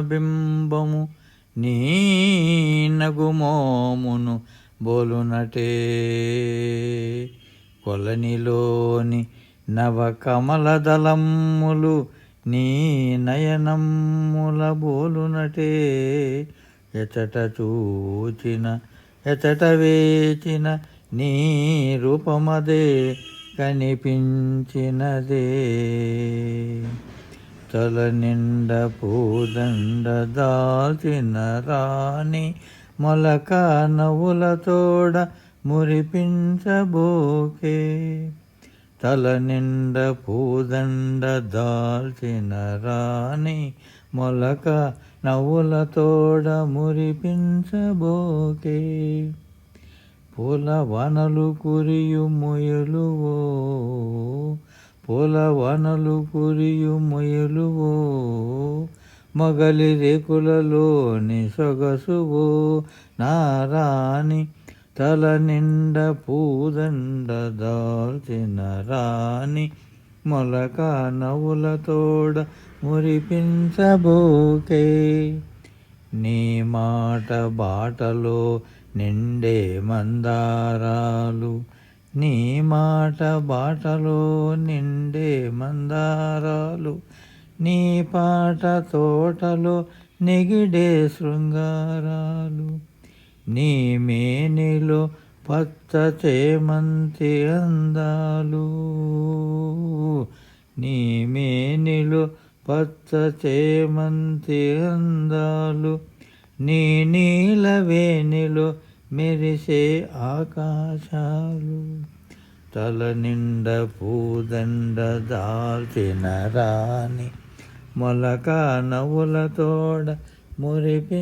బింబము నీ నగుమోమును బోలునటే. కొలనిలోని నవకమలదళములు నీ నయనమ్ముల బోలునటే. ఎచట చూచిన ఎచట వేచిన నీ రూపమదే కనిపించినదే. తల నిండ పూదండ దాల్చిన రాణి మొలక నవ్వుల తోడ మురిపించబోకే. తల నిండ పూదండ దాల్చిన రాణి మొలక నవ్వుల తోడ మురిపించబోకే. పూల వనలు కురియు మొయలువో పొలవనలు కురియు మొయలువో మొగలి రేకులలోని సొగసువో నారాణి తల నిండ పూదండ దాల్చిన రాణి మొలక నవ్వులతోడ మురిపించబోకే. నీ మాట బాటలో నిండే మందారాలు నీ మాట బాటలో నిండే మందారాలు నీ పాట తోటలో నెగిడే శృంగారాలు నీ మేనిలో పచ్చ అందాలు నీ మేనిలో పచ్చ చేమంతి అందాలు నీ నీలవేణిలో మెరిసే ఆకాశాలు తల నిండ పూదండ దాల్చిన రాణి మొలక నవ్వుల తోడ మురిపి